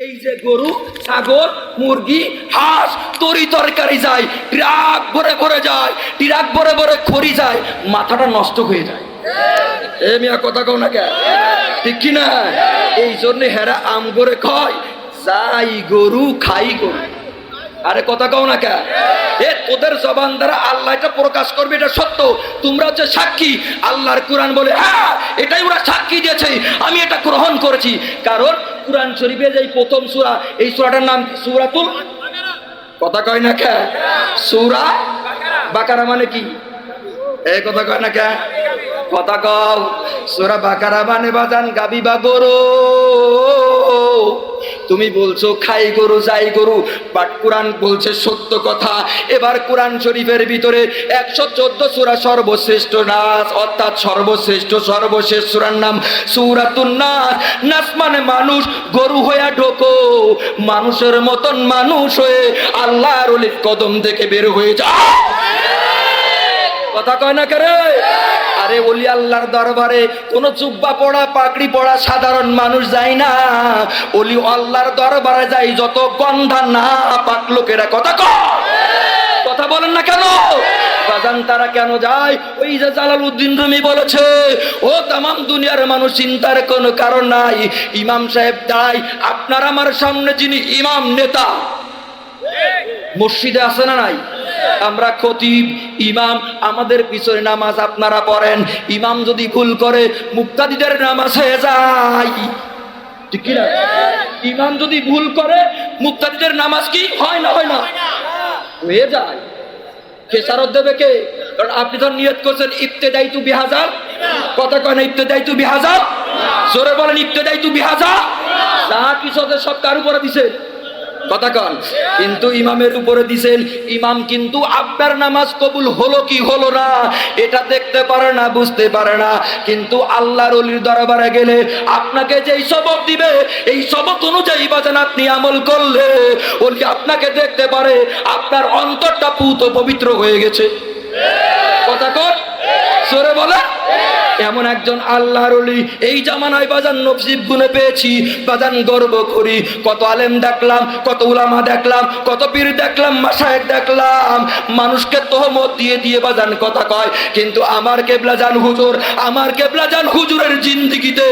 এই যে গরু, ছাগল, মুরগি, হাঁস, তরি তরকারি যায়, ট্রাক ভরে ভরে যায়, ট্রাক ভরে ভরে খড়ি যায়, মাথাটা নষ্ট হয়ে যায়। এ মিয়া, কথা কও না কে ঠিক কি না এই জন্য হেরা আম করে খায়, যাই গরু, খাই গরু। আরে কথা কও না কে? এ তোদের জবান দ্বারা আল্লাহ এটা প্রকাশ করবে, এটা সত্য। তোমরা হচ্ছে সাক্ষী, আল্লাহর কোরআন বলে হ্যাঁ এটাই ওরা সাক্ষী দিয়েছে, আমি এটা গ্রহণ করেছি। কারণ কোরআন শরীফে যে এই প্রথম সূরা, এই সূরাটার নাম? সূরাতুল কথা কয় না কে? সূরা বাকারা মানে কি? এই কথা কয় না কে? কথা কও। সূরা বাকারা মানে বাজান, গাবি বা গরু। তুমি বলছো, খাই গরু, যাই গরু। বাট কোরআন বলছে সত্য কথা। এবার কোরআন শরীফের ভিতরে একশো চোদ্দ সুরা সর্বশ্রেষ্ঠ নাচ অর্থাৎ সর্বশ্রেষ্ঠ সর্বশেষ সুরার নাম সুরাতুন নাচ নাচ মানে মানুষ, গরু হইয়া ঢোকো। মানুষের মতন মানুষ হয়ে আল্লাহর অলির কদম থেকে বের হয়ে যা। কথা কয় না করে? আরে বলি আল্লাহর দরবারে কোনো চুব্বা পড়া, পাগড়ি পড়া সাধারণ মানুষ যায় না। ওলি আল্লাহর দরবারে যাই, যত গন্ধা না পাক লোকেরা, কথা কথা বলেন না কেন? বাজান তারা কেন যায়? ওই যে জালাল উদ্দিন রুমি বলেছে, ও তামাম দুনিয়ার মানুষ চিন্তার কোনো কারণ নাই। ইমাম সাহেব দাঁড়াই আপনার আমার সামনে যিনি ইমাম নেতা, মসজিদে আছে না নাই? আমরা খতিব, ইমাম, আমাদের পিছনে নামাজ আপনারা পড়েন। ইমাম যদি ভুল করে, মুক্তাদিদের নামাজ হয়ে যায়। ঠিক কি ইমাম যদি ভুল করে, মুক্তাদিদের নামাজ কি? হয় না হয় না। হয়ে যায়। খেসারত দেবে কে? কারণ আপনি তো নিয়ত করছেন ইফতেদাই তু বিহাজার। কথা কয় না ইফতেদাই তু বিহাজার? জোরে বলেন ইফতেদাই তু বিহাজার? যা কিছু সব কার উপরে দিছে? কথা কন। কিন্তু ইমামের উপরে দিছেন, ইমাম কিন্তু আপনার নামাজ কবুল হলো কি হলো না? এটা দেখতে পারে না, বুঝতে পারে না। কিন্তু আল্লাহর অলির দরবারে গেলে আপনাকে যেই সবক দিবে, এই সবক অনুযায়ী বাজান আপনি আমল করলে ওলি আপনাকে দেখতে পারে, আপনার অন্তরটা পুত পবিত্র হয়ে গেছে। কথা কর সরে বলে এমন একজন আল্লাহর এই জামানায় বাজান নফসিব গুনে পেয়েছি। বাজান গর্ব করি। কত আলেম দেখলাম, কত উলামা দেখলাম, কত পীর দেখলাম মাসায়েক দেখলাম। মানুষকে তহমত দিয়ে দিয়ে বাজান কথা কয়। কিন্তু আমার কেবলা জান হুজুর, আমার কেবলা জান হুজুরের জিন্দিগিতে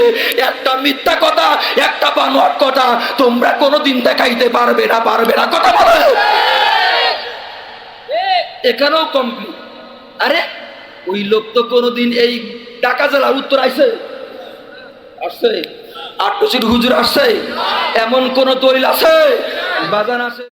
একটা মিথ্যা কথা, একটা বানোয়াট কথা তোমরা কোনোদিন দেখাইতে পারবে না পারবে না। কথা বলো এখানেও কমপ্লিট। আরে ওই লোক তো কোনোদিন এই টাকা জেলার উত্তর আইছে আসছে আটটুসির হুজুর আসছে এমন কোন দলিল আছে? বাজান আছে